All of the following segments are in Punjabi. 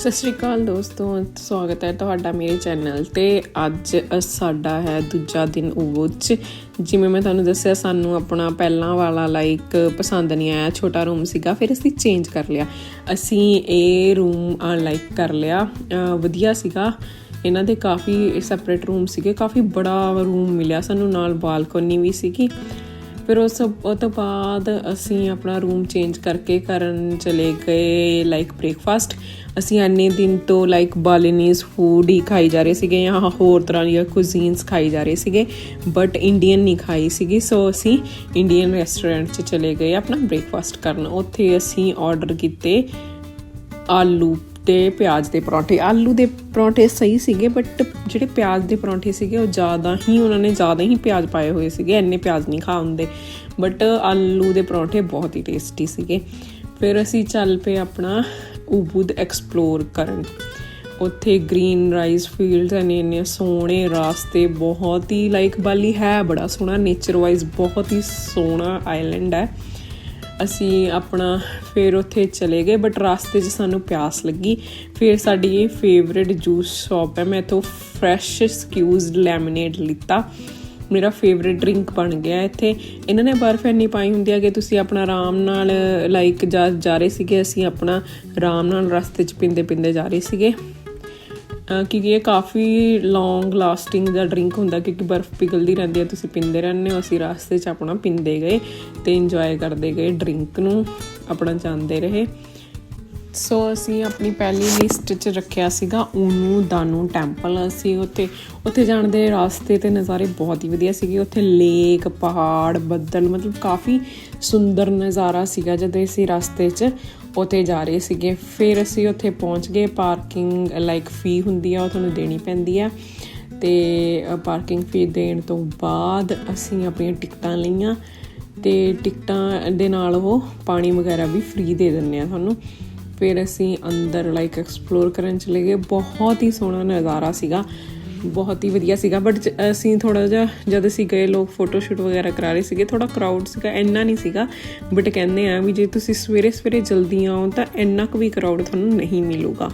ਸਤਿ ਸ਼੍ਰੀ ਅਕਾਲ ਦੋਸਤੋ, ਸਵਾਗਤ ਹੈ ਤੁਹਾਡਾ ਮੇਰੇ ਚੈਨਲ ਤੇ। ਅੱਜ ਸਾਡਾ ਹੈ ਦੂਜਾ ਦਿਨ ਉਵੋਚ 'ਚ ਜਿਵੇਂ ਮੈਂ ਤੁਹਾਨੂੰ ਦੱਸਿਆ, ਸਾਨੂੰ ਆਪਣਾ ਪਹਿਲਾਂ ਵਾਲਾ ਲਾਈਕ ਪਸੰਦ ਨਹੀਂ ਆਇਆ, ਛੋਟਾ ਰੂਮ ਸੀਗਾ, ਫਿਰ ਅਸੀਂ ਚੇਂਜ ਕਰ ਲਿਆ। ਅਸੀਂ ਇਹ ਰੂਮ ਲਾਈਕ ਕਰ ਲਿਆ। ਵਧੀਆ ਸੀਗਾ। ਇਹਨਾਂ ਦੇ ਕਾਫੀ ਸੈਪਰੇਟ ਰੂਮ ਸੀਗੇ। ਕਾਫੀ ਬੜਾ ਰੂਮ ਮਿਲਿਆ ਸਾਨੂੰ, ਨਾਲ ਬਾਲਕੋਨੀ ਵੀ ਸੀਗੀ। ਫਿਰ ਉਸ ਤੋਂ ਬਾਅਦ ਅਸੀਂ ਆਪਣਾ ਰੂਮ ਚੇਂਜ ਕਰਕੇ ਕਰਨ ਚਲੇ ਗਏ ਲਾਈਕ ਬ੍ਰੇਕਫਾਸਟ ਅਸੀਂ ਇੰਨੇ ਦਿਨ ਤੋਂ ਲਾਈਕ ਬਾਲੀਨੀਜ਼ ਫੂਡ ਹੀ ਖਾਈ ਜਾ ਰਹੇ ਸੀਗੇ ਜਾਂ ਹੋਰ ਤਰ੍ਹਾਂ ਦੀਆਂ ਕੁਜ਼ੀਨਸ ਖਾਈ ਜਾ ਰਹੇ ਸੀਗੇ ਬਟ ਇੰਡੀਅਨ ਨਹੀਂ ਖਾਈ ਸੀਗੀ। ਸੋ ਅਸੀਂ ਇੰਡੀਅਨ ਰੈਸਟੋਰੈਂਟ 'ਚ ਚਲੇ ਗਏ ਆਪਣਾ ਬ੍ਰੇਕਫਾਸਟ ਕਰਨ। ਉੱਥੇ ਅਸੀਂ ਆਰਡਰ ਕੀਤੇ ਆਲੂ ਤੇ ਪਿਆਜ਼ ਦੇ ਪਰੌਂਠੇ। ਆਲੂ ਦੇ ਪਰੌਂਠੇ ਸਹੀ ਸੀਗੇ ਬਟ ਜਿਹੜੇ ਪਿਆਜ਼ ਦੇ ਪਰੌਂਠੇ ਸੀਗੇ, ਉਹ ਜ਼ਿਆਦਾ ਹੀ, ਉਹਨਾਂ ਨੇ ਜ਼ਿਆਦਾ ਹੀ ਪਿਆਜ਼ ਪਾਏ ਹੋਏ ਸੀਗੇ। ਇੰਨੇ ਪਿਆਜ਼ ਨਹੀਂ ਖਾ ਹੁੰਦੇ। ਬਟ ਆਲੂ ਦੇ ਪਰੌਂਠੇ ਬਹੁਤ ਹੀ ਟੇਸਟੀ ਸੀਗੇ। ਫਿਰ ਅਸੀਂ ਚੱਲ ਪਏ ਆਪਣਾ ਉਬੂਦ ਐਕਸਪਲੋਰ ਕਰਨ। ਉੱਥੇ ਗ੍ਰੀਨ ਰਾਈਸ ਫੀਲਡਸ ਨੇ ਇੰਨੇ ਸੋਹਣੇ ਰਾਸਤੇ, ਬਹੁਤ ਹੀ ਲਾਈਕ ਬਾਲੀ ਹੈ, ਬੜਾ ਸੋਹਣਾ ਨੇਚਰ ਵਾਈਜ਼ ਬਹੁਤ ਹੀ ਸੋਹਣਾ ਆਈਲੈਂਡ ਹੈ। ਅਸੀਂ ਆਪਣਾ ਫਿਰ ਉੱਥੇ ਚਲੇ ਗਏ ਬਟ ਰਾਸਤੇ 'ਚ ਸਾਨੂੰ ਪਿਆਸ ਲੱਗੀ। ਫਿਰ ਸਾਡੀ ਇਹ ਫੇਵਰਿਟ ਜੂਸ ਸ਼ਾਪ ਹੈ, ਮੈਂ ਇੱਥੋਂ ਫਰੈਸ਼ ਸਕਿਊਜ਼ਡ ਲੈਮਨੇਡ ਲਿੱਤਾ। ਮੇਰਾ ਫੇਵਰਿਟ ਡਰਿੰਕ ਬਣ ਗਿਆ। ਇੱਥੇ ਇਹਨਾਂ ਨੇ ਬਰਫ਼ ਇੰਨੀ ਪਾਈ ਹੁੰਦੀ ਹੈ ਕਿ ਤੁਸੀਂ ਆਪਣਾ ਆਰਾਮ ਨਾਲ ਲਾਈਕ ਜਾ ਜਾ ਰਹੇ ਸੀਗੇ, ਅਸੀਂ ਆਪਣਾ ਆਰਾਮ ਨਾਲ ਰਸਤੇ 'ਚ ਪਿੰਦੇ ਪਿੰਦੇ ਜਾ ਰਹੇ ਸੀਗੇ। ਕਿਉਂਕਿ ਇਹ ਕਾਫੀ ਲੌਂਗ ਲਾਸਟਿੰਗ ਦਾ ਡਰਿੰਕ ਹੁੰਦਾ ਕਿਉਂਕਿ ਬਰਫ਼ ਪਿਘਲਦੀ ਰਹਿੰਦੀ ਹੈ ਤੁਸੀਂ ਪੀਂਦੇ ਰਹਿੰਦੇ ਹੋ, ਅਸੀਂ ਰਾਸਤੇ 'ਚ ਆਪਣਾ ਪੀਂਦੇ ਗਏ ਤੇ ਇੰਜੋਏ ਕਰਦੇ ਗਏ ਡਰਿੰਕ ਨੂੰ, ਆਪਣਾ ਜਾਂਦੇ ਰਹੇ। ਸੋ ਅਸੀਂ ਆਪਣੀ ਪਹਿਲੀ ਲਿਸਟ 'ਚ ਰੱਖਿਆ ਸੀਗਾ ਊਨੂ, ਦਾਨੂ ਟੈਂਪਲ ਅਸੀਂ ਉੱਥੇ ਉੱਥੇ ਜਾਣ ਦੇ ਰਾਸਤੇ ਤੇ ਨਜ਼ਾਰੇ ਬਹੁਤ ਹੀ ਵਧੀਆ ਸੀਗੇ। ਉੱਥੇ ਲੇਕ ਪਹਾੜ, ਬੱਦਲ, ਮਤਲਬ ਕਾਫੀ ਸੁੰਦਰ ਨਜ਼ਾਰਾ ਸੀਗਾ ਜਦੋਂ ਅਸੀਂ ਰਸਤੇ 'ਚ ਉੱਥੇ ਜਾ ਰਹੇ ਸੀਗੇ। ਫਿਰ ਅਸੀਂ ਉੱਥੇ ਪਹੁੰਚ ਗਏ। ਪਾਰਕਿੰਗ ਲਾਈਕ ਫੀ ਹੁੰਦੀ ਆ, ਉਹ ਤੁਹਾਨੂੰ ਦੇਣੀ ਪੈਂਦੀ ਆ। ਤੇ ਪਾਰਕਿੰਗ ਫੀ ਦੇਣ ਤੋਂ ਬਾਅਦ ਅਸੀਂ ਆਪਣੀਆਂ ਟਿਕਟਾਂ ਲਈਆਂ ਤੇ ਟਿਕਟਾਂ ਦੇ ਨਾਲ ਉਹ ਪਾਣੀ ਵਗੈਰਾ ਵੀ ਫ੍ਰੀ ਦੇ ਦਿੰਦੇ ਆ ਤੁਹਾਨੂੰ। ਫਿਰ ਅਸੀਂ ਅੰਦਰ ਲਾਈਕ ਐਕਸਪਲੋਰ ਕਰਨ ਚਲੇ ਗਏ। ਬਹੁਤ ਹੀ ਸੋਹਣਾ ਨਜ਼ਾਰਾ ਸੀਗਾ। ਬਹੁਤ ਹੀ ਵਧੀਆ ਸੀਗਾ। ਬਟ ਅਸੀਂ ਥੋੜਾ ਜਿਹਾ, ਜਦ ਅਸੀਂ ਗਏ, ਲੋਕ ਫੋਟੋ ਸ਼ੂਟ ਵਗੈਰਾ ਕਰਾ ਰਹੇ ਸੀਗੇ। ਥੋੜਾ ਕਰਾਊਡ ਸੀਗਾ, ਇੰਨਾ ਨਹੀਂ ਸੀਗਾ। ਬਟ ਕਹਿੰਦੇ ਆ ਵੀ ਜੇ ਤੁਸੀਂ ਸਵੇਰੇ ਸਵੇਰੇ ਜਲਦੀ ਆਓ, ਤਾਂ ਇੰਨਾ ਕੁ ਵੀ ਕਰਾਊਡ ਤੁਹਾਨੂੰ ਨਹੀਂ ਮਿਲੂਗਾ।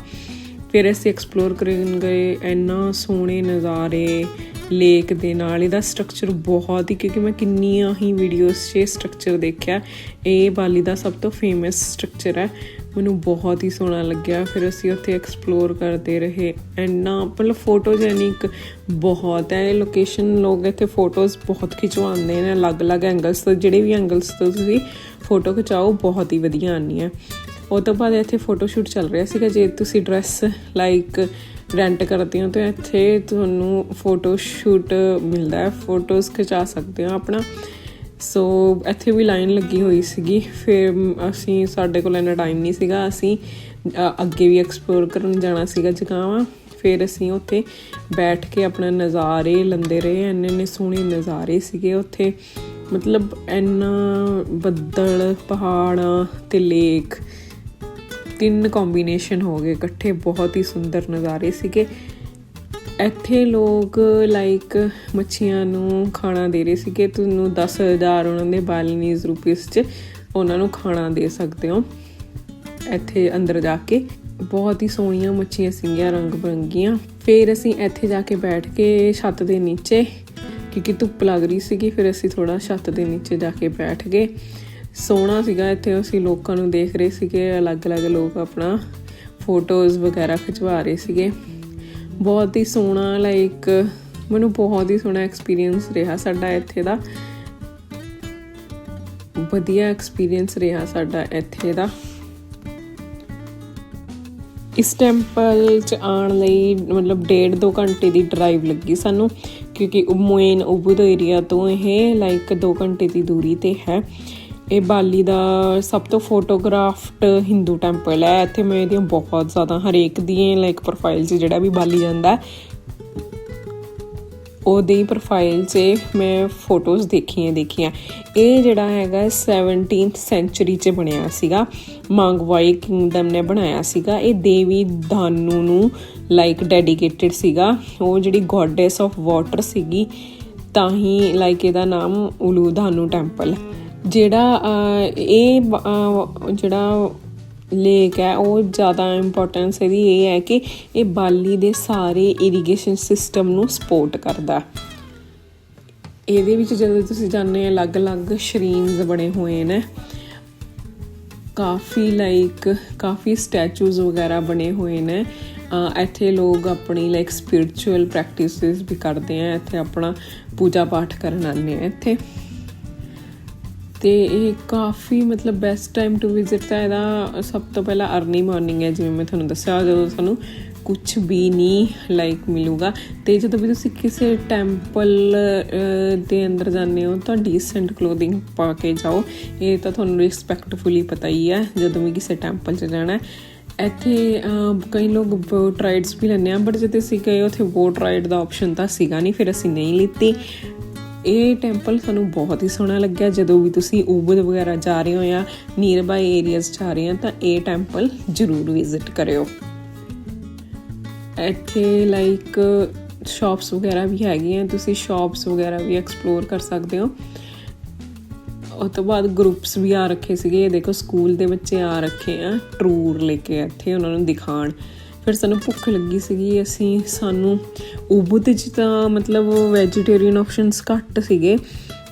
ਫਿਰ ਅਸੀਂ ਐਕਸਪਲੋਰ ਕਰਨ ਗਏ। ਇੰਨਾ ਸੋਹਣੇ ਨਜ਼ਾਰੇ। ਲੇਕ ਦੇ ਨਾਲ ਇਹਦਾ ਸਟਰਕਚਰ ਬਹੁਤ ਹੀ, ਕਿਉਂਕਿ ਮੈਂ ਕਿੰਨੀਆਂ ਹੀ ਵੀਡੀਓਜ਼ 'ਚ ਸਟਰਕਚਰ ਦੇਖਿਆ, ਇਹ ਬਾਲੀ ਦਾ ਸਭ ਤੋਂ ਫੇਮਸ ਸਟਰਕਚਰ ਹੈ। ਮੈਨੂੰ ਬਹੁਤ ਹੀ ਸੋਹਣਾ ਲੱਗਿਆ, ਫਿਰ ਅਸੀਂ ਉੱਥੇ ਐਕਸਪਲੋਰ ਕਰਦੇ ਰਹੇ। ਐਨਾ ਮਤਲਬ ਫੋਟੋਜੈਨਿਕ ਬਹੁਤ ਹੈ ਇਹ ਲੋਕੇਸ਼ਨ ਲੋਕ ਇੱਥੇ ਫੋਟੋਜ਼ ਬਹੁਤ ਖਿਚਵਾਉਂਦੇ ਨੇ, ਅਲੱਗ-ਅਲੱਗ ਐਂਗਲਸ ਤੋਂ, ਜਿਹੜੇ ਵੀ ਐਂਗਲਸ ਤੋਂ ਤੁਸੀਂ ਫੋਟੋ ਖਿਚਾਓ, ਬਹੁਤ ਹੀ ਵਧੀਆ ਆਉਂਦੀ ਹੈ ਉਹ ਤੋਂ ਬਾਅਦ ਇੱਥੇ ਫੋਟੋ ਸ਼ੂਟ ਚੱਲ ਰਿਹਾ ਸੀਗਾ, ਜੇ ਤੁਸੀਂ ਡਰੈਸ ਲਾਈਕ ਰੈਂਟ ਕਰਦੇ ਹੋ, ਤਾਂ ਇੱਥੇ ਤੁਹਾਨੂੰ ਫੋਟੋ ਸ਼ੂਟ ਮਿਲਦਾ ਹੈ। ਫੋਟੋਜ਼ ਖਿਚਾ ਸਕਦੇ ਹੋ ਆਪਣਾ। ਸੋ ਇੱਥੇ ਵੀ ਲਾਈਨ ਲੱਗੀ ਹੋਈ ਸੀਗੀ। ਫਿਰ ਅਸੀਂ, ਸਾਡੇ ਕੋਲ ਇੰਨਾ ਟਾਈਮ ਨਹੀਂ ਸੀਗਾ। ਅਸੀਂ ਅੱਗੇ ਵੀ ਐਕਸਪਲੋਰ ਕਰਨ ਜਾਣਾ ਸੀਗਾ ਜਗ੍ਹਾਵਾਂ ਫਿਰ ਅਸੀਂ ਉੱਥੇ ਬੈਠ ਕੇ ਆਪਣਾ ਨਜ਼ਾਰੇ ਲੰਦੇ ਰਹੇ। ਇੰਨੇ ਇੰਨੇ ਸੋਹਣੇ ਨਜ਼ਾਰੇ ਸੀਗੇ ਉੱਥੇ। ਮਤਲਬ ਇੰਨਾ ਬੱਦਲ, ਪਹਾੜਾਂ ਤੇ ਲੇਕ ਤਿੰਨ ਕੰਬੀਨੇਸ਼ਨ ਹੋ ਗਏ, ਇਕੱਠੇ ਬਹੁਤ ਹੀ ਸੁੰਦਰ ਨਜ਼ਾਰੇ ਸੀਗੇ। ਇੱਥੇ ਲੋਕ ਲਾਈਕ ਮੱਛੀਆਂ ਨੂੰ ਖਾਣਾ ਦੇ ਰਹੇ ਸੀਗੇ। ਤੁਹਾਨੂੰ 10000 ਉਹਨਾਂ ਦੇ ਬਾਲੀਨੀਜ਼ ਰੁਪੀਸ 'ਚ ਉਹਨਾਂ ਨੂੰ ਖਾਣਾ ਦੇ ਸਕਦੇ ਹੋ। ਇੱਥੇ ਅੰਦਰ ਜਾ ਕੇ ਬਹੁਤ ਹੀ ਸੋਹਣੀਆਂ ਮੱਛੀਆਂ ਸੀਗੀਆਂ, ਰੰਗ ਬਰੰਗੀਆਂ। ਫਿਰ ਅਸੀਂ ਇੱਥੇ ਜਾ ਕੇ ਬੈਠ ਕੇ ਛੱਤ ਦੇ ਨੀਚੇ, ਕਿਉਂਕਿ ਧੁੱਪ ਲੱਗ ਰਹੀ ਸੀਗੀ, ਫਿਰ ਅਸੀਂ ਥੋੜਾ ਛੱਤ ਦੇ ਨੀਚੇ ਜਾ ਕੇ ਬੈਠ ਗਏ। ਸੋਹਣਾ ਸੀਗਾ, ਇੱਥੇ ਅਸੀਂ ਲੋਕਾਂ ਨੂੰ ਦੇਖ ਰਹੇ ਸੀਗੇ, ਅਲੱਗ-ਅਲੱਗ ਲੋਕ ਆਪਣਾ ਫੋਟੋਜ਼ ਵਗੈਰਾ ਖਿਚਵਾ ਰਹੇ ਸੀਗੇ। ਬਹੁਤ ਹੀ ਸੋਹਣਾ ਲਾਈਕ ਮੈਨੂੰ ਬਹੁਤ ਹੀ ਸੋਹਣਾ ਐਕਸਪੀਰੀਅੰਸ ਰਿਹਾ ਸਾਡਾ ਇੱਥੇ ਦਾ। ਵਧੀਆ ਐਕਸਪੀਰੀਅੰਸ ਰਿਹਾ ਸਾਡਾ ਇੱਥੇ ਦਾ। ਇਸ ਟੈਂਪਲ ਚ ਆਉਣ ਲਈ ਮਤਲਬ ਡੇਢ ਦੋ ਘੰਟੇ ਦੀ ਡਰਾਈਵ ਲੱਗੀ ਸਾਨੂੰ, ਕਿਉਂਕਿ ਮੇਨ ਉਬੂਦ ਏਰੀਆ ਤੋਂ ਇਹ ਲਾਈਕ 2 ਘੰਟੇ ਦੀ ਦੂਰੀ ਤੇ ਹੈ। ਇਹ ਬਾਲੀ ਦਾ ਸਭ ਤੋਂ ਫੋਟੋਗ੍ਰਾਫਡ ਹਿੰਦੂ ਟੈਂਪਲ ਹੈ। ਇੱਥੇ ਮੈਂ ਇਹਦੀਆਂ ਬਹੁਤ ਜ਼ਿਆਦਾ ਹਰੇਕ ਦੀ ਲਾਈਕ ਪ੍ਰੋਫਾਈਲ 'ਚ ਜਿਹੜਾ ਵੀ ਬਾਲੀ ਜਾਂਦਾ ਹੈ, ਉਹਦੇ ਪ੍ਰੋਫਾਈਲ 'ਚ ਮੈਂ ਫੋਟੋਜ਼ ਦੇਖੀਆਂ ਦੇਖੀਆਂ। ਇਹ ਜਿਹੜਾ ਹੈਗਾ 17th ਸੈਂਚੁਰੀ 'ਚ ਬਣਿਆ ਸੀਗਾ। ਮੰਗਵਾਈ ਕਿੰਗਡਮ ਨੇ ਬਣਾਇਆ ਸੀਗਾ। ਇਹ ਦੇਵੀ ਦਾਨੂ ਨੂੰ ਲਾਈਕ ਡੈਡੀਕੇਟਿਡ ਸੀਗਾ। ਉਹ ਜਿਹੜੀ ਗੋਡੈਸ ਆਫ ਵਾਟਰ ਸੀਗੀ ਤਾਂ ਹੀ ਲਾਈਕ ਇਹਦਾ ਨਾਮ ਉਲੂ ਦਾਨੂ ਟੈਂਪਲ ਜਿਹੜਾ ਇਹ ਜਿਹੜਾ ਲੇਕ ਹੈ, ਉਹ ਜ਼ਿਆਦਾ ਇੰਪੋਰਟੈਂਸ ਇਹਦੀ ਇਹ ਹੈ ਕਿ ਇਹ ਬਾਲੀ ਦੇ ਸਾਰੇ ਇਰੀਗੇਸ਼ਨ ਸਿਸਟਮ ਨੂੰ ਸਪੋਰਟ ਕਰਦਾ ਇਹਦੇ ਵਿੱਚ ਜਦੋਂ ਤੁਸੀਂ ਜਾਣਦੇ ਆ ਅਲੱਗ-ਅਲੱਗ ਸ਼ਰੀਨਸ ਬਣੇ ਹੋਏ ਨੇ। ਕਾਫੀ ਲਾਈਕ ਕਾਫੀ ਸਟੈਚੂਜ਼ ਵਗੈਰਾ ਬਣੇ ਹੋਏ ਨੇ। ਇੱਥੇ ਲੋਕ ਆਪਣੀ ਲਾਈਕ ਸਪਿਰਚੁਅਲ ਪ੍ਰੈਕਟਿਸਿਸ ਵੀ ਕਰਦੇ ਆ। ਇੱਥੇ ਆਪਣਾ ਪੂਜਾ ਪਾਠ ਕਰਨ ਆਉਂਦੇ ਆ ਇੱਥੇ। ਤੇ ਇਹ ਕਾਫੀ ਮਤਲਬ ਬੈਸਟ ਟਾਈਮ ਟੂ ਵਿਜ਼ਿਟ ਤਾਂ ਇਹਦਾ ਸਭ ਤੋਂ ਪਹਿਲਾਂ ਅਰਲੀ ਮਾਰਨਿੰਗ ਹੈ, ਜਿਵੇਂ ਮੈਂ ਤੁਹਾਨੂੰ ਦੱਸਿਆ, ਜਦੋਂ ਤੁਹਾਨੂੰ ਕੁਝ ਵੀ ਨਹੀਂ ਲਾਈਕ ਮਿਲੂਗਾ। ਤੇ ਜਦੋਂ ਵੀ ਤੁਸੀਂ ਕਿਸੇ ਟੈਂਪਲ ਦੇ ਅੰਦਰ ਜਾਂਦੇ ਹੋ, ਤਾਂ ਡੀਸੈਂਟ ਕਲੋਥਿੰਗ ਪਾ ਕੇ ਜਾਓ। ਇਹ ਤਾਂ ਤੁਹਾਨੂੰ ਰਿਸਪੈਕਟਫੁਲੀ ਪਤਾ ਹੀ ਹੈ, ਜਦੋਂ ਵੀ ਕਿਸੇ ਟੈਂਪਲ 'ਚ ਜਾਣਾ ਇੱਥੇ ਕਈ ਲੋਕ ਬੋਟ ਰਾਈਡਸ ਵੀ ਲੈਂਦੇ ਆ ਬਟ ਜਦੋਂ ਅਸੀਂ ਗਏ, ਉੱਥੇ ਬੋਟ ਰਾਈਡ ਦਾ ਆਪਸ਼ਨ ਤਾਂ ਸੀਗਾ ਨਹੀਂ, ਫਿਰ ਅਸੀਂ ਨਹੀਂ ਲਿੱਤੀ। ਇਹ ਟੈਂਪਲ ਸਾਨੂੰ ਬਹੁਤ ਹੀ ਸੋਹਣਾ ਲੱਗਿਆ। ਜਦੋਂ ਵੀ ਤੁਸੀਂ ਉਬਦ ਵਗੈਰਾ ਜਾ ਰਹੇ ਹੋ ਜਾਂ ਨੀਅਰ ਬਾਈ ਏਰੀਆਜ਼ ਜਾ ਰਹੇ ਹੋ, ਤਾਂ ਇਹ ਟੈਂਪਲ ਜ਼ਰੂਰ ਵਿਜ਼ਿਟ ਕਰਿਓ। ਇੱਥੇ ਲਾਈਕ ਸ਼ਾਪਸ ਵਗੈਰਾ ਵੀ ਹੈਗੀਆਂ, ਤੁਸੀਂ ਸ਼ਾਪਸ ਵਗੈਰਾ ਵੀ ਐਕਸਪਲੋਰ ਕਰ ਸਕਦੇ ਹੋ। ਉਸ ਤੋਂ ਬਾਅਦ ਗਰੁੱਪਸ ਵੀ ਆ ਰੱਖੇ ਸੀਗੇ। ਇਹ ਦੇਖੋ ਸਕੂਲ ਦੇ ਬੱਚੇ ਆ ਰੱਖੇ ਆ। ਟੂਰ ਲੈ ਕੇ ਇੱਥੇ ਉਹਨਾਂ ਨੂੰ ਦਿਖਾਣ ਫਿਰ ਸਾਨੂੰ ਭੁੱਖ ਲੱਗੀ ਸੀਗੀ, ਅਸੀਂ ਸਾਨੂੰ ਉਬੁਦ ਚ ਤਾਂ ਮਤਲਬ ਵੈਜੀਟੇਰੀਅਨ ਆਪਸ਼ਨਸ ਘੱਟ ਸੀਗੇ।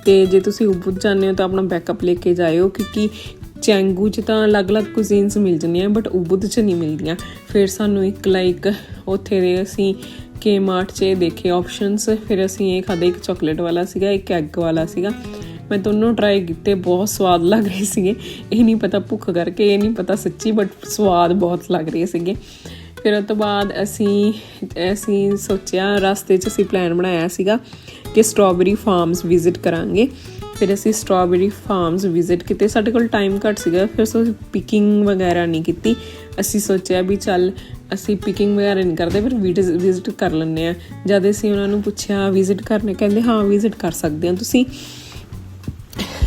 ਤੇ ਜੇ ਤੁਸੀਂ ਉਬੁਦ ਜਾਂਦੇ ਹੋ ਤਾਂ ਆਪਣਾ ਬੈਕਅਪ ਲੈ ਕੇ ਜਾਇਓ, ਕਿਉਂਕਿ ਚੈਂਗੂ ਚ ਤਾਂ ਅਲੱਗ-ਅਲੱਗ ਕੁਜ਼ੀਨਸ ਮਿਲ ਜਾਂਦੀਆਂ ਬਟ ਉਬੁਦ ਚ ਨਹੀਂ ਮਿਲਦੀਆਂ। ਫਿਰ ਸਾਨੂੰ ਇੱਕ ਲਾਈਕ ਉੱਥੇ ਦੇ ਅਸੀਂ ਕੇ ਮਾਰਟ 'ਚ ਦੇਖੇ ਆਪਸ਼ਨਸ ਫਿਰ ਅਸੀਂ ਇਹ ਖਾਦੇ ਇੱਕ ਚਾਕਲੇਟ ਵਾਲਾ ਸੀਗਾ, ਇੱਕ ਐਗ ਵਾਲਾ ਸੀਗਾ। ਮੈਂ ਦੋਨੋਂ ਟਰਾਈ ਕੀਤੇ, ਬਹੁਤ ਸਵਾਦ ਲੱਗ ਰਹੇ ਸੀਗੇ। ਇਹ ਨਹੀਂ ਪਤਾ ਭੁੱਖ ਕਰਕੇ, ਇਹ ਨਹੀਂ ਪਤਾ ਸੱਚੀ ਬਟ ਸਵਾਦ ਬਹੁਤ ਲੱਗ ਰਹੇ ਸੀਗੇ। ਫਿਰ ਉਸ ਤੋਂ ਬਾਅਦ ਅਸੀਂ ਅਸੀਂ ਸੋਚਿਆ, ਰਸਤੇ 'ਚ ਅਸੀਂ ਪਲਾਨ ਬਣਾਇਆ ਸੀਗਾ ਕਿ ਸਟ੍ਰਾਬੇਰੀ ਫਾਰਮਸ ਵਿਜ਼ਿਟ ਕਰਾਂਗੇ। ਫਿਰ ਅਸੀਂ ਸਟ੍ਰਾਬੇਰੀ ਫਾਰਮਸ ਵਿਜ਼ਿਟ ਕੀਤੇ। ਸਾਡੇ ਕੋਲ ਟਾਈਮ ਘੱਟ ਸੀਗਾ, ਫਿਰ ਅਸੀਂ ਪਿਕਿੰਗ ਵਗੈਰਾ ਨਹੀਂ ਕੀਤੀ। ਅਸੀਂ ਸੋਚਿਆ ਵੀ ਚੱਲ ਅਸੀਂ ਪਿਕਿੰਗ ਵਗੈਰਾ ਨਹੀਂ ਕਰਦੇ, ਫਿਰ ਵਿਜ਼ਿਟ ਕਰ ਲੈਂਦੇ ਆ ਜਦ ਅਸੀਂ ਉਹਨਾਂ ਨੂੰ ਪੁੱਛਿਆ ਵਿਜ਼ਿਟ ਕਰਨੇ, ਕਹਿੰਦੇ, ਹਾਂ ਵਿਜ਼ਿਟ ਕਰ ਸਕਦੇ ਹੋ ਤੁਸੀਂ।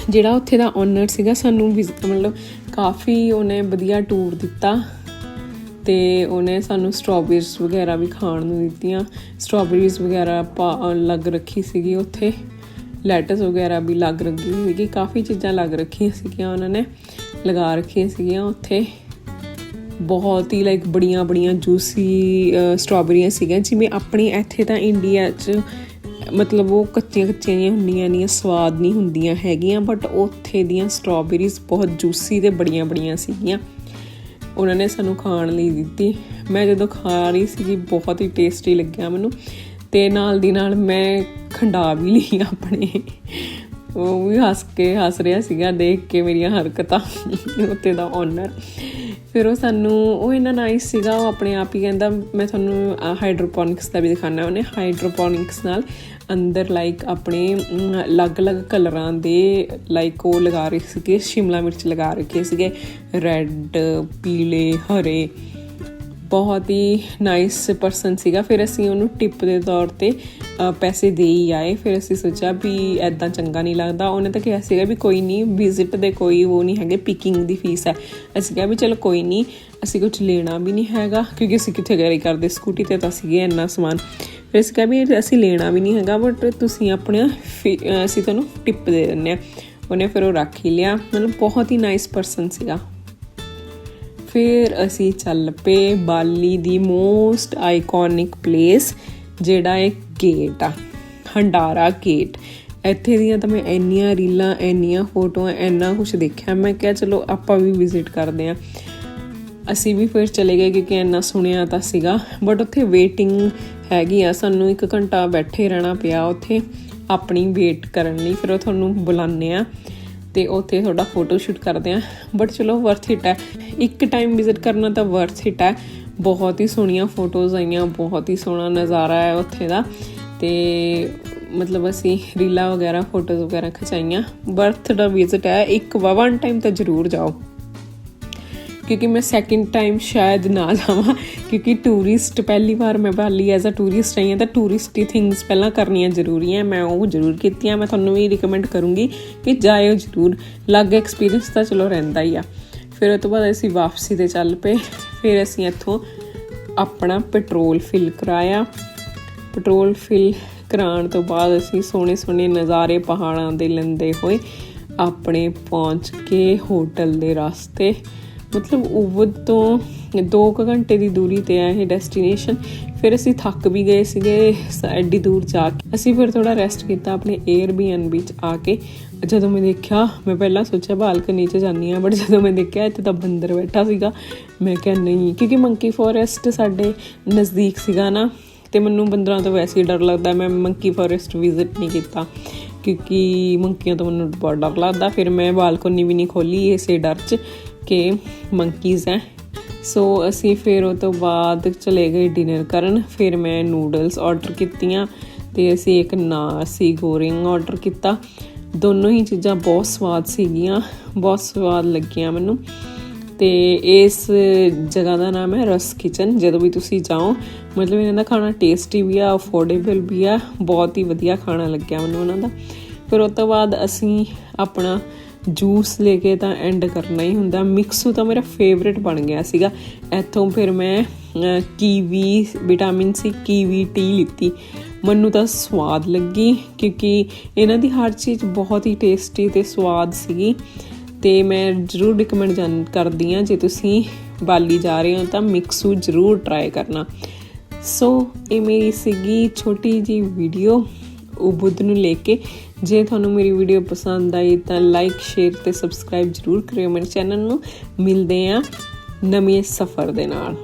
ਜਿਹੜਾ ਉੱਥੇ ਦਾ ਓਨਰ ਸੀਗਾ, ਸਾਨੂੰ ਵਿਜ਼ਿਟ ਮਤਲਬ ਕਾਫੀ ਉਹਨੇ ਵਧੀਆ ਟੂਰ ਦਿੱਤਾ। ਤੇ ਉਹਨੇ ਸਾਨੂੰ ਸਟ੍ਰਾਬੇਰੀਜ਼ ਵਗੈਰਾ ਵੀ ਖਾਣ ਨੂੰ ਦਿੱਤੀਆਂ। ਸਟ੍ਰਾਬੇਰੀਜ਼ ਵਗੈਰਾ ਪਾ- ਲੱਗ ਰੱਖੀ ਸੀਗੀ ਉੱਥੇ। ਲੈਟਸ ਵਗੈਰਾ ਵੀ ਲੱਗ ਰੱਖੀ ਸੀਗੀ। ਕਾਫੀ ਚੀਜ਼ਾਂ ਲੱਗ ਰੱਖੀਆਂ ਸੀਗੀਆਂ ਉਹਨਾਂ ਨੇ। ਲਗਾ ਰੱਖੀਆਂ ਸੀਗੀਆਂ ਉੱਥੇ। ਬਹੁਤ ਹੀ ਲਾਈਕ ਬੜੀਆਂ ਬੜੀਆਂ ਜੂਸੀ ਸਟ੍ਰਾਬੇਰੀਆਂ ਸੀਗੀਆਂ। ਜਿਵੇਂ ਆਪਣੀ ਇੱਥੇ ਤਾਂ ਇੰਡੀਆ 'ਚ ਮਤਲਬ ਉਹ ਕੱਚੀਆਂ ਕੱਚੀਆਂ ਜਿਹੀਆਂ ਹੁੰਦੀਆਂ ਨਹੀਂ ਸਵਾਦ ਨਹੀਂ ਹੁੰਦੀਆਂ ਹੈਗੀਆਂ ਬਟ ਉੱਥੇ ਦੀਆਂ ਸਟ੍ਰਾਬੇਰੀਜ਼ ਬਹੁਤ ਜੂਸੀ ਤੇ ਬੜੀਆਂ ਬੜੀਆਂ ਸੀਗੀਆਂ। ਉਹਨਾਂ ਨੇ ਸਾਨੂੰ ਖਾਣ ਲਈ ਦਿੱਤੀ। ਮੈਂ ਜਦੋਂ ਖਾ ਰਹੀ ਸੀਗੀ, ਬਹੁਤ ਹੀ ਟੇਸਟੀ ਲੱਗਿਆ ਮੈਨੂੰ ਤੇ ਨਾਲ ਦੀ ਨਾਲ ਮੈਂ ਖੰਡਾ ਵੀ ਲਈ ਆਪਣੇ। ਉਹ ਵੀ ਹੱਸ ਕੇ ਹੱਸ ਰਿਹਾ ਸੀਗਾ, ਦੇਖ ਕੇ ਮੇਰੀਆਂ ਹਰਕਤਾਂ ਉੱਤੇ ਦਾ ਓਨਰ ਫਿਰ ਉਹ ਸਾਨੂੰ, ਉਹ ਇੰਨਾ ਨਾਈਸ ਸੀਗਾ, ਉਹ ਆਪਣੇ ਆਪ ਹੀ ਕਹਿੰਦਾ, ਮੈਂ ਤੁਹਾਨੂੰ ਹਾਈਡਰੋਪੋਨਿਕਸ ਦਾ ਵੀ ਦਿਖਾਣਾ ਉਹਨੇ ਹਾਈਡਰੋਪੋਨਿਕਸ ਨਾਲ ਅੰਦਰ ਲਾਈਕ ਆਪਣੇ ਅਲੱਗ-ਅਲੱਗ ਕਲਰਾਂ ਦੇ ਲਾਈਕ ਉਹ ਲਗਾ ਰਹੇ ਸੀਗੇ, ਸ਼ਿਮਲਾ ਮਿਰਚ ਲਗਾ ਰੱਖੇ ਸੀਗੇ ਰੈੱਡ ਪੀਲੇ, ਹਰੇ ਬਹੁਤ ਹੀ ਨਾਈਸ ਪਰਸਨ ਸੀਗਾ। ਫਿਰ ਅਸੀਂ ਉਹਨੂੰ ਟਿਪ ਦੇ ਤੌਰ ਤੇ ਪੈਸੇ ਦੇ ਹੀ ਆਏ। ਫਿਰ ਅਸੀਂ ਸੋਚਿਆ ਵੀ ਐਦਾਂ ਚੰਗਾ ਨਹੀਂ ਲੱਗਦਾ। ਉਹਨੇ ਤਾਂ ਕਿਹਾ ਸੀਗਾ ਵੀ ਕੋਈ ਨਹੀਂ ਵਿਜ਼ਿਟ ਦੇ ਕੋਈ ਉਹ ਨਹੀਂ ਹੈਗੇ ਪਿਕਿੰਗ ਦੀ ਫੀਸ ਹੈ। ਅਸੀਂ ਕਿਹਾ ਵੀ ਚਲੋ ਕੋਈ ਨਹੀਂ, ਅਸੀਂ ਕੁਝ ਲੈਣਾ ਵੀ ਨਹੀਂ ਹੈਗਾ, ਕਿਉਂਕਿ ਅਸੀਂ ਕਿੱਥੇ ਗੈਰੀ ਕਰਦੇ ਸਕੂਟੀ ਤੇ ਤਾਂ ਸੀਗੇ ਇੰਨਾ ਸਮਾਨ। ਫਿਰ ਅਸੀਂ ਕਿਹਾ ਵੀ ਅਸੀਂ ਲੈਣਾ ਵੀ ਨਹੀਂ ਹੈਗਾ ਬਟ ਤੁਸੀਂ ਆਪਣੇ ਫੀ- ਅਸੀਂ ਤੁਹਾਨੂੰ ਟਿਪ ਦੇ ਦਿੰਨੇ ਆ ਉਹਨੇ ਫਿਰ ਉਹ ਰੱਖ ਹੀ ਲਿਆ। ਮਤਲਬ ਬਹੁਤ ਹੀ ਨਾਈਸ ਪਰਸਨ ਸੀਗਾ। ਫਿਰ ਅਸੀਂ ਚੱਲ ਪਏ ਬਾਲੀ ਦੀ ਮੋਸਟ ਆਈਕੋਨਿਕ ਪਲੇਸ, ਜਿਹੜਾ ਇੱਕ ਗੇਟ ਆ, ਹੰਡਾਰਾ ਗੇਟ ਇੱਥੇ ਦੀਆਂ ਤਾਂ ਮੈਂ ਇੰਨੀਆਂ ਰੀਲਾਂ, ਇੰਨੀਆਂ ਫੋਟੋਆਂ, ਇੰਨਾ ਕੁਝ ਦੇਖਿਆ। ਮੈਂ ਕਿਹਾ, ਚਲੋ ਆਪਾਂ ਵੀ ਵਿਜ਼ਿਟ ਕਰਦੇ ਆਂ ਅਸੀਂ ਵੀ ਫਿਰ ਚਲੇ ਗਏ ਕਿਉਂਕਿ ਇੰਨਾ ਸੁਣਿਆ ਤਾਂ ਸੀਗਾ। ਬਟ ਉੱਥੇ ਵੇਟਿੰਗ ਹੈਗੀ ਆ। ਸਾਨੂੰ 1 ਘੰਟਾ ਬੈਠੇ ਰਹਿਣਾ ਪਿਆ ਉੱਥੇ। ਆਪਣੀ ਵੇਟ ਕਰਨ ਲਈ ਫਿਰ ਉਹ ਤੁਹਾਨੂੰ ਬੁਲਾਉਂਦੇ ਆ ਤੇ ਉੱਥੇ ਤੁਹਾਡਾ ਫੋਟੋ ਸ਼ੂਟ ਕਰਦੇ ਆ। ਬਟ ਚਲੋ ਵਰਥ ਇਟ ਹੈ। ਇੱਕ ਟਾਈਮ ਵਿਜ਼ਿਟ ਕਰਨਾ ਤਾਂ ਵਰਥ ਇਟ ਹੈ। ਬਹੁਤ ਹੀ ਸੋਹਣੀਆਂ ਫੋਟੋਜ਼ ਆਈਆਂ, ਬਹੁਤ ਹੀ ਸੋਹਣਾ ਨਜ਼ਾਰਾ ਹੈ ਉੱਥੇ ਦਾ। ਤੇ ਮਤਲਬ ਅਸੀਂ ਰੀਲਾ ਵਗੈਰਾ ਫੋਟੋਜ਼ ਵਗੈਰਾ ਖਿਚਾਈਆਂ। ਵਰਥ ਦਾ ਵਿਜ਼ਿਟ ਹੈ। ਇੱਕ ਵਨ ਟਾਈਮ ਤਾਂ ਜ਼ਰੂਰ ਜਾਓ। ਕਿਉਂਕਿ ਮੈਂ ਸੈਕਿੰਡ ਟਾਈਮ ਸ਼ਾਇਦ ਨਾ ਜਾਵਾਂ ਕਿਉਂਕਿ ਟੂਰਿਸਟ ਪਹਿਲੀ ਵਾਰ ਮੈਂ ਬਾਲੀ ਐਜ਼ ਅ ਟੂਰਿਸਟ ਆਈ ਹਾਂ ਤਾਂ ਟੂਰਿਸਟੀ ਥਿੰਗਸ ਪਹਿਲਾਂ ਕਰਨੀਆਂ ਜ਼ਰੂਰੀ ਹੈ ਮੈਂ ਉਹ ਜ਼ਰੂਰ ਕੀਤੀਆਂ, ਮੈਂ ਤੁਹਾਨੂੰ ਵੀ ਰਿਕਮੈਂਡ ਕਰੂੰਗੀ ਕਿ ਜਾਇਓ ਜ਼ਰੂਰ। ਲੱਗ ਐਕਸਪੀਰੀਅੰਸ ਤਾਂ ਚਲੋ ਰਹਿੰਦਾ ਹੀ ਆ। ਫਿਰ ਉਸ ਤੋਂ ਬਾਅਦ ਅਸੀਂ ਵਾਪਸੀ ਤੇ ਚੱਲ ਪਏ, ਫਿਰ ਅਸੀਂ ਇੱਥੋਂ ਆਪਣਾ ਪੈਟਰੋਲ ਫਿਲ ਕਰਾਇਆ। ਪੈਟਰੋਲ ਫਿਲ ਕਰਾਉਣ ਤੋਂ ਬਾਅਦ ਅਸੀਂ ਸੋਹਣੇ ਸੋਹਣੇ ਨਜ਼ਾਰੇ ਪਹਾੜਾਂ ਦੇ ਲੈਂਦੇ ਹੋਏ ਆਪਣੇ ਪਹੁੰਚ ਕੇ ਹੋਟਲ ਦੇ ਰਸਤੇ ਮਤਲਬ ਉਬਦ ਤੋਂ 2 ਘੰਟੇ ਦੀ ਦੂਰੀ ਤੇ ਹੈ ਇਹ ਡੈਸਟੀਨੇਸ਼ਨ ਫਿਰ ਅਸੀਂ ਥੱਕ ਵੀ ਗਏ ਸੀਗੇ, ਸ- ਐਡੀ ਦੂਰ ਜਾ ਕੇ। ਅਸੀਂ ਫਿਰ ਥੋੜਾ ਰੈਸਟ ਕੀਤਾ ਆਪਣੇ Airbnb ਚ ਆ ਕੇ। ਜਦੋਂ ਮੈਂ ਦੇਖਿਆ, ਮੈਂ ਪਹਿਲਾਂ ਸੋਚਿਆ ਬਾਲਕਨੀ 'ਚ ਜਾਂਦੀ ਆ ਬਟ ਜਦੋਂ ਮੈਂ ਦੇਖਿਆ ਇੱਥੇ ਤਾਂ ਬੰਦਰ ਬੈਠਾ ਸੀਗਾ। ਮੈਂ ਕਿਹਾ ਨਹੀਂ, ਕਿਉਂਕਿ ਮੰਕੀ ਫੋਰੈਸਟ ਸਾਡੇ ਨਜ਼ਦੀਕ ਸੀਗਾ ਨਾ, ਤੇ ਮੈਨੂੰ ਬੰਦਰਾਂ ਤੋਂ ਵੈਸੇ ਹੀ ਡਰ ਲੱਗਦਾ, ਮੈਂ ਮੰਕੀ ਫੋਰੈਸਟ ਵਿਜ਼ਿਟ ਨਹੀਂ ਕੀਤਾ। ਕਿਉਂਕਿ ਮੰਕੀਆਂ ਤੋਂ ਮੈਨੂੰ ਬਹੁਤ ਡਰ ਲੱਗਦਾ। ਫਿਰ ਮੈਂ ਬਾਲਕਨੀ ਵੀ ਨਹੀਂ ਖੋਲੀ ਇਸੇ ਡਰ 'ਚ। ਕਿ ਮੰਕੀਜ਼ ਹੈ। ਸੋ ਅਸੀਂ ਫਿਰ ਉਹ ਤੋਂ ਬਾਅਦ ਚਲੇ ਗਏ ਡਿਨਰ ਕਰਨ। ਫਿਰ ਮੈਂ ਨੂਡਲਸ ਆਰਡਰ ਕੀਤੀਆਂ ਤੇ ਅਸੀਂ ਇੱਕ ਨਾਸੀ ਗੋਰਿੰਗ ਆਰਡਰ ਕੀਤਾ। ਦੋਨੋਂ ਹੀ ਚੀਜ਼ਾਂ ਬਹੁਤ ਸਵਾਦ ਸੀਗੀਆਂ, ਬਹੁਤ ਸਵਾਦ ਲੱਗੀਆਂ ਮੈਨੂੰ। ਤੇ ਇਸ ਜਗ੍ਹਾ ਦਾ ਨਾਮ ਹੈ ਰਸ ਕਿਚਨ ਜਦੋਂ ਵੀ ਤੁਸੀਂ ਜਾਓ, ਮਤਲਬ ਇਹਨਾਂ ਦਾ ਖਾਣਾ ਟੇਸਟੀ ਵੀ ਆ ਅਫੋਰਡੇਬਲ ਵੀ ਆ, ਬਹੁਤ ਹੀ ਵਧੀਆ ਖਾਣਾ ਲੱਗਿਆ ਮੈਨੂੰ ਉਹਨਾਂ ਦਾ। ਫਿਰ ਉਸ ਤੋਂ ਬਾਅਦ ਅਸੀਂ ਆਪਣਾ ਜੂਸ ਲੈ ਕੇ ਤਾਂ ਐਂਡ ਕਰਨਾ ਹੀ ਹੁੰਦਾ। ਮਿਕਸੂ ਤਾਂ ਮੇਰਾ ਫੇਵਰਿਟ ਬਣ ਗਿਆ ਸੀਗਾ। ਇੱਥੋਂ ਫਿਰ ਮੈਂ ਅਹ, kiwi vitamin C kiwi tea ਲਿੱਤੀ। ਮੈਨੂੰ ਤਾਂ ਸਵਾਦ ਲੱਗੀ ਕਿਉਂਕਿ ਇਹਨਾਂ ਦੀ ਹਰ ਚੀਜ਼ ਬਹੁਤ ਹੀ ਟੇਸਟੀ ਤੇ ਸਵਾਦ ਸੀਗੀ। ਤੇ ਮੈਂ ਜ਼ਰੂਰ ਰਿਕਮੈਂਡ ਕਰਦੀ ਹਾਂ। ਜੇ ਤੁਸੀਂ ਬਾਲੀ ਜਾ ਰਹੇ ਹੋ ਤਾਂ ਮਿਕਸੂ ਜ਼ਰੂਰ ਟਰਾਈ ਕਰਨਾ। ਸੋ ਇਹ ਮੇਰੀ ਸੀਗੀ ਛੋਟੀ ਜੀ ਵੀਡੀਓ ਉਹ ਬੁੱਧ ਨੂੰ ਲੈ ਕੇ। ਜੇ ਤੁਹਾਨੂੰ ਮੇਰੀ ਵੀਡੀਓ ਪਸੰਦ ਆਈ ਤਾਂ ਲਾਈਕ ਸ਼ੇਅਰ ਤੇ ਸਬਸਕ੍ਰਾਈਬ ਜ਼ਰੂਰ ਕਰਿਓ ਮੇਰੇ ਚੈਨਲ ਨੂੰ। ਮਿਲਦੇ ਆ ਨਵੇਂ ਸਫ਼ਰ ਦੇ ਨਾਲ।